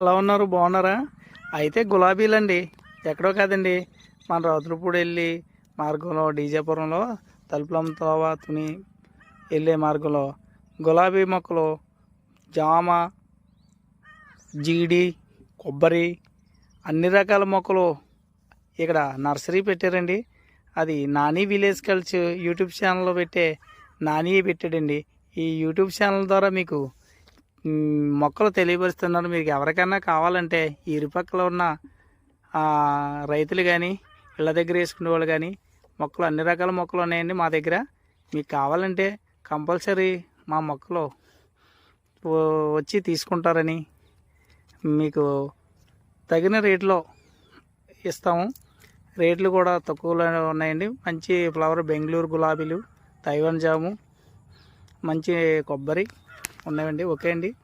ఎలా ఉన్నారు? బాగున్నారా? అయితే గులాబీలండి. ఎక్కడో కాదండి. మన రౌతులపూడి వెళ్ళి మార్గంలో డీజేపురంలో తలుపులంతో తుని వెళ్ళే మార్గంలో గులాబీ మొక్కలు జామ జీడి కొబ్బరి అన్ని రకాల మొక్కలు ఇక్కడ నర్సరీ పెట్టారండి. అది నాని విలేజ్ కల్చర్ యూట్యూబ్ ఛానల్లో పెట్టే నాని పెట్టాడండి. ఈ యూట్యూబ్ ఛానల్ ద్వారా మీకు మొక్కలు తెలియపరుస్తున్నారు. మీకు ఎవరికైనా కావాలంటే ఈ ఇరుపక్కల ఉన్న రైతులు కానీ ఇళ్ళ దగ్గర వేసుకునే వాళ్ళు కానీ మొక్కలు అన్ని రకాల మొక్కలు ఉన్నాయండి మా దగ్గర. మీకు కావాలంటే కంపల్సరీ మా మొక్కలు వచ్చి తీసుకుంటారని మీకు తగిన రేట్లో ఇస్తాము. రేట్లు కూడా తక్కువలో ఉన్నాయండి. మంచి ఫ్లవర్ బెంగళూరు గులాబీలు తైవాన్ జాము మంచి కొబ్బరి. ఉన్నాయండి. ఓకే అండి.